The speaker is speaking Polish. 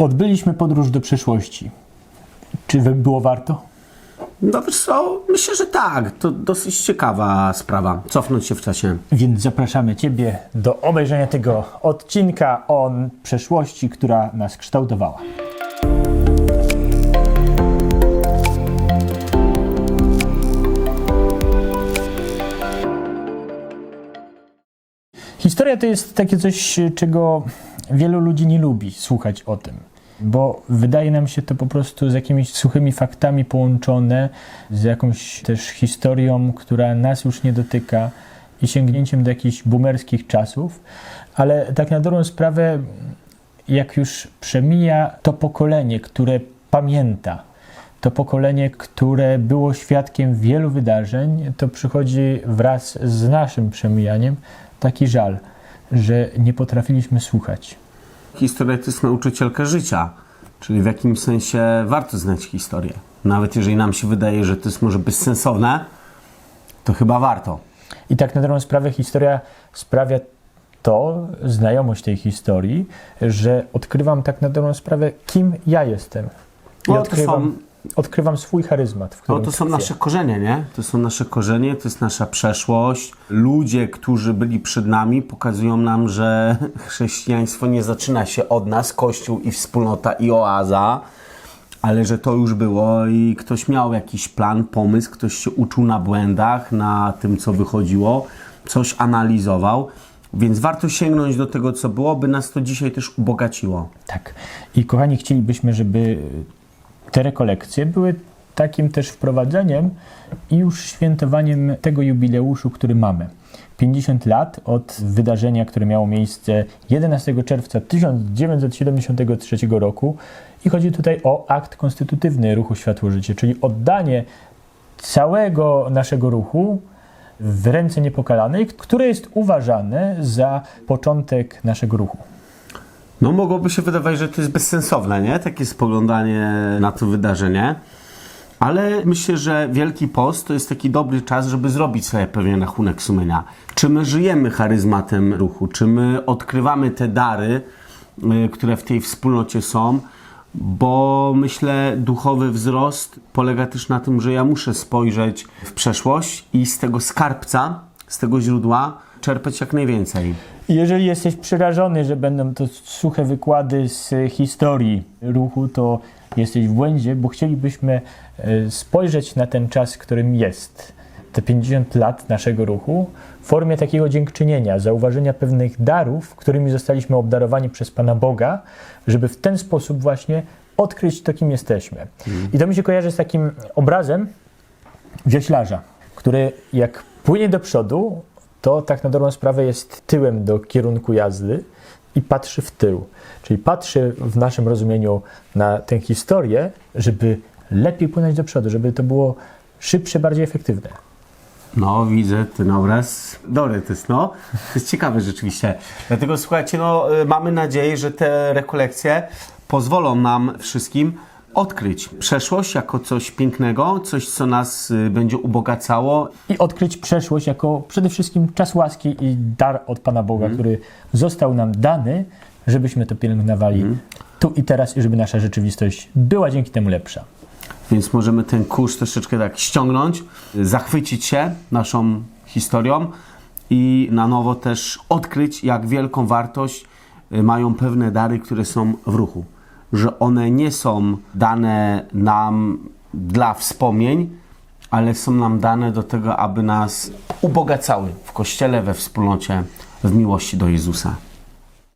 Odbyliśmy podróż do przeszłości. Czy było warto? No wiesz co, myślę, że tak. To dosyć ciekawa sprawa. Cofnąć się w czasie. Więc zapraszamy Ciebie do obejrzenia tego odcinka o przeszłości, która nas kształtowała. Historia to jest takie coś, czego wielu ludzi nie lubi słuchać o tym, bo wydaje nam się to po prostu z jakimiś suchymi faktami połączone, z jakąś też historią, która nas już nie dotyka i sięgnięciem do jakichś boomerskich czasów, ale tak na dobrą sprawę, jak już przemija to pokolenie, które pamięta, to pokolenie, które było świadkiem wielu wydarzeń, to przychodzi wraz z naszym przemijaniem taki żal, że nie potrafiliśmy słuchać. Historia to jest nauczycielka życia, czyli w jakimś sensie warto znać historię. Nawet jeżeli nam się wydaje, że to jest może bezsensowne, to chyba warto. I tak na dobrą sprawę historia sprawia to, znajomość tej historii, że odkrywam tak na dobrą sprawę, kim ja jestem. I No, to odkrywam, odkrywam swój charyzmat, w No to są tkwię. nasze korzenie, nie? To są nasze korzenie, to jest nasza przeszłość. Ludzie, którzy byli przed nami, pokazują nam, że chrześcijaństwo nie zaczyna się od nas, Kościół i wspólnota i oaza, ale że to już było i ktoś miał jakiś plan, pomysł, ktoś się uczył na błędach, na tym, co wychodziło, coś analizował. Więc warto sięgnąć do tego, co było, by nas to dzisiaj też ubogaciło. Tak. I kochani, chcielibyśmy, żeby te rekolekcje były takim też wprowadzeniem i już świętowaniem tego jubileuszu, który mamy. 50 lat od wydarzenia, które miało miejsce 11 czerwca 1973 roku i chodzi tutaj o akt konstytutywny ruchu Światło-Życie, czyli oddanie całego naszego ruchu w ręce niepokalanej, które jest uważane za początek naszego ruchu. No mogłoby się wydawać, że to jest bezsensowne, nie? Takie spoglądanie na to wydarzenie. Ale myślę, że Wielki Post to jest taki dobry czas, żeby zrobić sobie pewien rachunek sumienia. Czy my żyjemy charyzmatem ruchu? Czy my odkrywamy te dary, y, które w tej wspólnocie są? Bo myślę, duchowy wzrost polega też na tym, że ja muszę spojrzeć w przeszłość i z tego skarbca, z tego źródła czerpać jak najwięcej. Jeżeli jesteś przerażony, że będą to suche wykłady z historii ruchu, to jesteś w błędzie, bo chcielibyśmy e, spojrzeć na ten czas, którym jest. Te 50 lat naszego ruchu w formie takiego dziękczynienia, zauważenia pewnych darów, którymi zostaliśmy obdarowani przez Pana Boga, żeby w ten sposób właśnie odkryć to, kim jesteśmy. I to mi się kojarzy z takim obrazem wioślarza, który jak płynie do przodu, to tak na dobrą sprawę jest tyłem do kierunku jazdy i patrzy w tył. Czyli patrzy w naszym rozumieniu na tę historię, żeby lepiej płynąć do przodu, żeby to było szybsze, bardziej efektywne. No, widzę ten obraz. Dobry to jest, no. To jest ciekawe rzeczywiście. Dlatego słuchajcie, no, y, mamy nadzieję, że te rekolekcje pozwolą nam wszystkim odkryć przeszłość jako coś pięknego, coś, co nas y, będzie ubogacało. I odkryć przeszłość jako przede wszystkim czas łaski i dar od Pana Boga, który został nam dany, żebyśmy to pielęgnowali tu i teraz i żeby nasza rzeczywistość była dzięki temu lepsza. Więc możemy ten kurs troszeczkę tak ściągnąć, y, zachwycić się naszą historią i na nowo też odkryć, jak wielką wartość y, mają pewne dary, które są w ruchu. Że one nie są dane nam dla wspomnień, ale są nam dane do tego, aby nas ubogacały w kościele, we wspólnocie, w miłości do Jezusa.